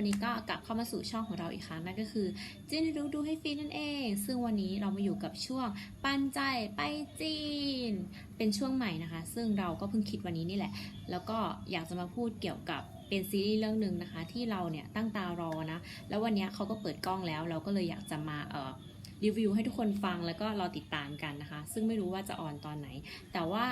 วันนี้ก็กลับเข้ามาสู่ช่องของเราอีกครั้งนั่นก็คือจินรู้ดูให้ฟรีนั่นเอง ซึ่งวันนี้เรามาอยู่กับช่วงปันใจไปจีน เป็นช่วงใหม่นะคะ ซึ่งเราก็เพิ่งคิดวันนี้นี่แหละ แล้วก็อยากจะมาพูดเกี่ยวกับเป็นซีรีส์เรื่องหนึ่งนะคะ ที่เราเนี่ยตั้งตารอนะ แล้ววันนี้เขาก็เปิดกล้องแล้ว เราก็เลยอยากจะมาเอ่อรีวิวให้ทุกคนฟังแล้วก็รอติดตามกันนะคะ ซึ่งไม่รู้ว่าจะออนตอนไหน แต่ว่า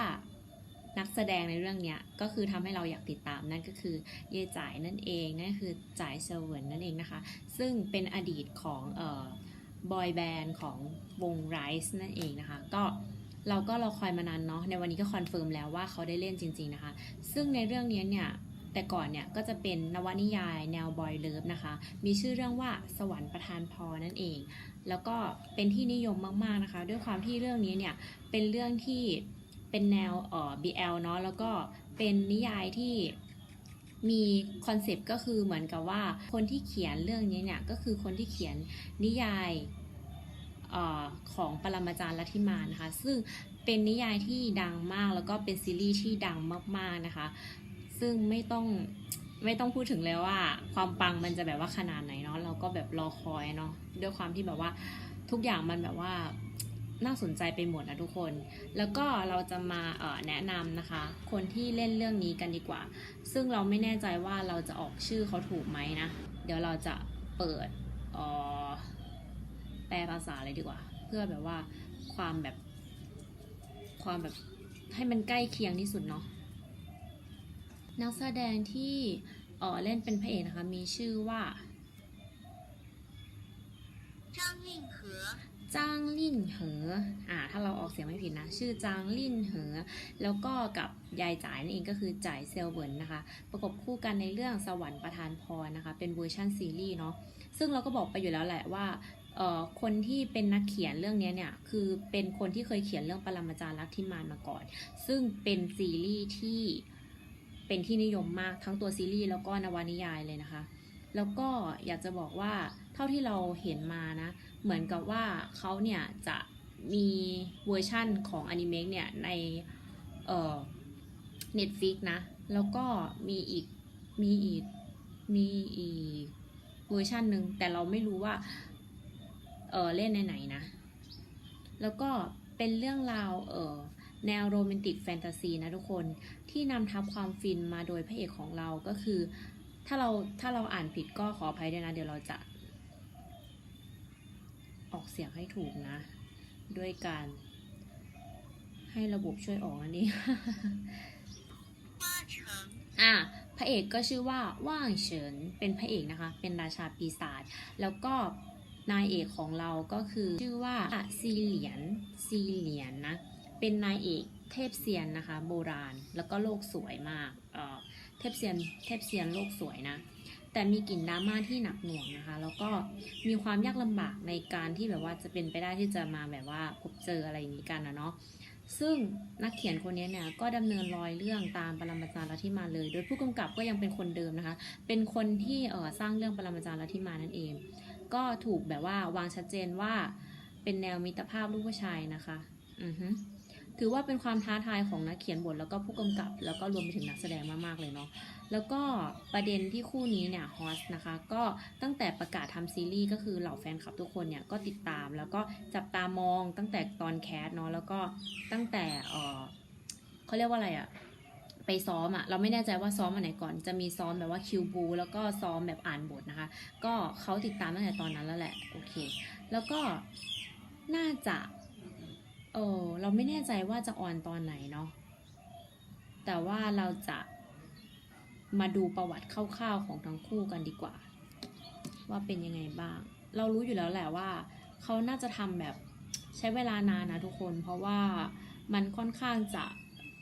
นักแสดงในเรื่องเนี้ยก็คือทำให้เราอยากติดตามนั่นก็คือเย่จ่ายนั่นเองนั่นคือจ่ายเซเวนนั่นเองนะคะ ซึ่งเป็นอดีตของเอ่อบอยแบนด์ของวงไรซ์นั่นเองนะคะ ก็เราก็รอคอยมานานเนาะในวันนี้ก็คอนเฟิร์มแล้วว่าเขาได้เล่นจริง ๆนะคะ ซึ่งในเรื่องนี้เนี่ยแต่ก่อนเนี่ยก็จะเป็นนวนิยายแนวบอยเลิฟนะคะ มีชื่อเรื่องว่าสวรรค์ประทานพรนั่นเอง แล้วก็เป็นที่นิยมมากๆนะคะ ด้วยความที่เรื่องนี้เนี่ยเป็นเรื่องที่ เป็นแนวเอ่อ BL เนาะแล้วก็เป็นนิยายที่มีคอนเซปต์ก็คือเหมือนกับว่าคนที่เขียนเรื่องนี้เนี่ยก็คือคนที่เขียนนิยายเอ่อของปรมาจารย์ลัทธิมานนะคะ ซึ่งเป็นนิยายที่ดังมากแล้วก็เป็นซีรีส์ที่ดังมากๆนะคะ ซึ่งไม่ต้องไม่ต้องพูดถึงเลยว่า ความปังมันจะแบบว่าขนาดไหนเนาะเราก็แบบรอคอยเนาะด้วยความที่แบบว่าทุกอย่างมันแบบว่า น่าสนใจไปหมดนะทุกคน แล้วก็เราจะมาแนะนำนะคะ คนที่เล่นเรื่องนี้กันดีกว่า ซึ่งเราไม่แน่ใจว่าเราจะออกชื่อเขาถูกไหมนะ เดี๋ยวเราจะเปิดแปลภาษาเลยดีกว่า เพื่อแบบว่าความแบบความแบบให้มันใกล้เคียงที่สุดเนาะนักแสดงที่เล่นเป็นพระเอกนะคะ มีชื่อว่า จ้า จางลิ่นเหออ่าถ้าเราออกเสียงไม่ผิดนะ ชื่อจางลิ่นเหอ แล้วก็กับยายจ่ายนั่นเองก็คือจ่ายเซลเวิร์นนะคะ ประกบคู่กันในเรื่องสวรรค์ประทานพรนะคะ เป็นเวอร์ชันซีรีส์เนาะ ซึ่งเราก็บอกไปอยู่แล้วแหละว่าเอ่อคนที่เป็นนักเขียนเรื่องนี้เนี่ยคือเป็นคนที่เคยเขียนเรื่องปรมาจารย์ลัทธิมานมาก่อน ซึ่งเป็นซีรีส์ที่เป็นที่นิยมมากทั้งตัวซีรีส์แล้วก็นวนิยายเลยนะคะ แล้วก็อยากจะบอกว่า ท่าที่เราเห็นมานะ เหมือนกับว่าเขาเนี่ยจะมีเวอร์ชั่นของอนิเมะเนี่ยในเอ่อ Netflix นะ แล้วก็มีอีกมีอีกมีอีกเวอร์ชันหนึ่งแต่เราไม่รู้ว่าเออเล่นในไหนนะ แล้วก็เป็นเรื่องราวเออแนวโรแมนติกแฟนตาซีนะทุกคนที่นำทับความฟินมาโดยพระเอกของเราก็คือ ถ้าเราถ้าเราอ่านผิดก็ขออภัยด้วยนะ เดี๋ยวเราจะ ออกเสียงให้ถูกนะ ด้วยการ ให้ระบบช่วยออกนั่นเอง，อะพระเอกก็ชื่อว่าว่างเฉินเป็นพระเอกนะคะ เป็นราชาปีศาจแล้วก็นายเอกของเราก็คือชื่อว่าซีเหลียนซีเหลียนนะเป็นนายเอกเทพเซียนนะคะ โบราณแล้วก็โลกสวยมากเออเทพเซียนเทพเซียนโลกสวยนะ แต่มีกลิ่นดราม่าที่หนักหน่วงนะคะ แล้วก็มีความยากลำบากในการที่แบบว่าจะเป็นไปได้ที่จะมาแบบว่าพบเจออะไรอย่างนี้กันนะเนาะซึ่งนักเขียนคนนี้เนี่ยก็ดำเนินรอยเรื่องตามปรมาจารย์ลัทธิมาเลย โดยผู้กำกับก็ยังเป็นคนเดิมนะคะ เป็นคนที่เออสร้างเรื่องปรมาจารย์ลัทธิมานั่นเอง ก็ถูกแบบว่าวางชัดเจนว่าเป็นแนวมิตรภาพลูกผู้ชายนะคะ อือฮึ ถือว่าเป็นความท้าทายของนักเขียนบทแล้วก็ผู้กำกับ แล้วก็รวมไปถึงนักแสดงมากๆเลยเนาะแล้วก็ประเด็นที่คู่นี้เนี่ยฮอสนะคะก็ตั้งแต่ประกาศทำซีรีส์ก็คือเหล่าแฟนคลับทุกคนเนี่ยก็ติดตาม แล้วก็จับตามองตั้งแต่ตอนแคสเนาะแล้วก็ตั้งแต่เออเขาเรียกว่าอะไรอะไปซ้อมอะเราไม่แน่ใจว่าซ้อมอันไหนก่อน จะมีซ้อมแบบว่าคิวบูแล้วก็ซ้อมแบบอ่านบทนะคะ ก็เขาติดตามตั้งแต่ตอนนั้นแล้วแหละโอเค แล้วก็น่าจะ ออเราไม่แน่ใจว่าจะออนตอนไหนเนาะแต่ว่าเราจะมาดูประวัติคร่าวๆของทั้งคู่กันดีกว่า ว่าเป็นยังไงบ้าง เรารู้อยู่แล้วแหละว่าเขาน่าจะทำแบบใช้เวลานานนะทุกคน เพราะว่ามันค่อนข้างจะ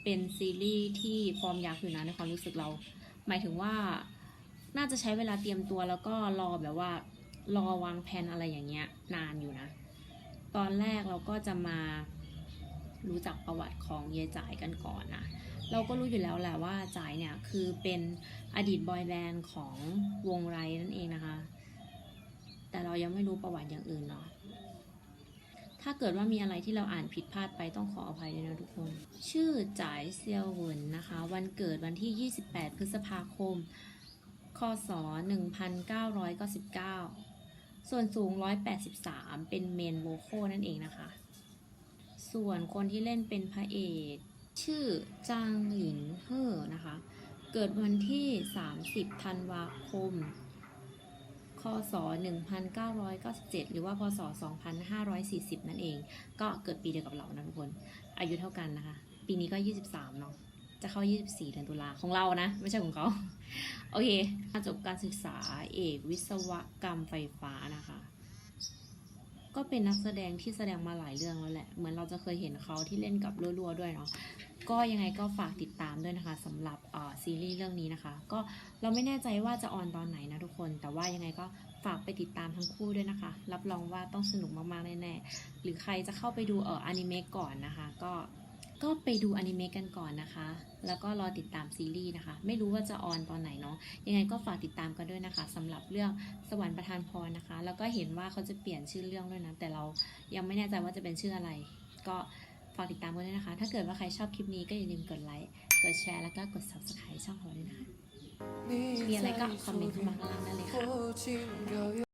เป็นซีรีส์ที่ฟอร์มยักษ์อยู่นะในความรู้สึกเรา หมายถึงว่าน่าจะใช้เวลาเตรียมตัวแล้วก็รอแบบว่า รอวางแผนอะไรอย่างเงี้ยนานอยู่นะ ตอนแรกเราก็จะมา รู้จักประวัติของเยจ่ายกันก่อนนะเราก็รู้อยู่แล้วแหละว่าจ่ายเนี่ยคือเป็นอดีตบอยแบนด์ของวงไรนั่นเองนะคะ แต่เรายังไม่รู้ประวัติอย่างอื่นเนาะถ้าเกิดว่ามีอะไรที่เราอ่านผิดพลาดไปต้องขออภัยด้วยนะทุกคน ชื่อจ่ายเซียวหวนนะคะ วันเกิดวันที่ 28 พฤษภาคม คศ 1999 ส่วนสูง 183 เป็นเมนโวโคนั่นเองนะคะ ส่วนคนที่เล่นเป็นพระเอก ชื่อจางหลินเฮ่อนะคะ เกิดวันที่ 30 ธันวาคม คศ 1997 หรือว่า พศ 2540 นั่นเอง ก็เกิดปีเดียวกับเรานะทุกคน อายุเท่ากันนะคะ ปีนี้ก็ 23 เนาะจะเข้า 24 เดือนตุลาของเรานะ ไม่ใช่ของเขา โอเคจบการศึกษาเอกวิศวกรรมไฟฟ้านะคะ ก็เป็นนักแสดงที่แสดงมาหลายเรื่องแล้วแหละ เหมือนเราจะเคยเห็นเขาที่เล่นกับรัวๆด้วยเนาะ ก็ยังไงก็ฝากติดตามด้วยนะคะสำหรับซีรีส์เรื่องนี้นะคะ ก็เราไม่แน่ใจว่าจะออนตอนไหนนะทุกคน แต่ว่ายังไงก็ฝากไปติดตามทั้งคู่ด้วยนะคะ รับรองว่าต้องสนุกมากๆแน่ๆ หรือใครจะเข้าไปดูเอออนิเมะก่อนนะคะ ก็ ก็ไปดูอนิเมะกันก่อนนะคะ แล้วก็รอติดตามซีรีส์นะคะ ไม่รู้ว่าจะออนตอนไหนเนาะ ยังไงก็ฝากติดตามกันด้วยนะคะ สำหรับเรื่องสวรรค์ประทานพรนะคะ แล้วก็เห็นว่าเขาจะเปลี่ยนชื่อเรื่องด้วยนะ แต่เรายังไม่แน่ใจว่าจะเป็นชื่ออะไร ก็ฝากติดตามกันด้วยนะคะ ถ้าเกิดว่าใครชอบคลิปนี้ก็อย่าลืมกดไลค์ กดแชร์ แล้วก็กด subscribe ช่องเราด้วยนะะมีอะไรก็คอมเมนต์เข้ามาข้างล่างได้เลยค่ะ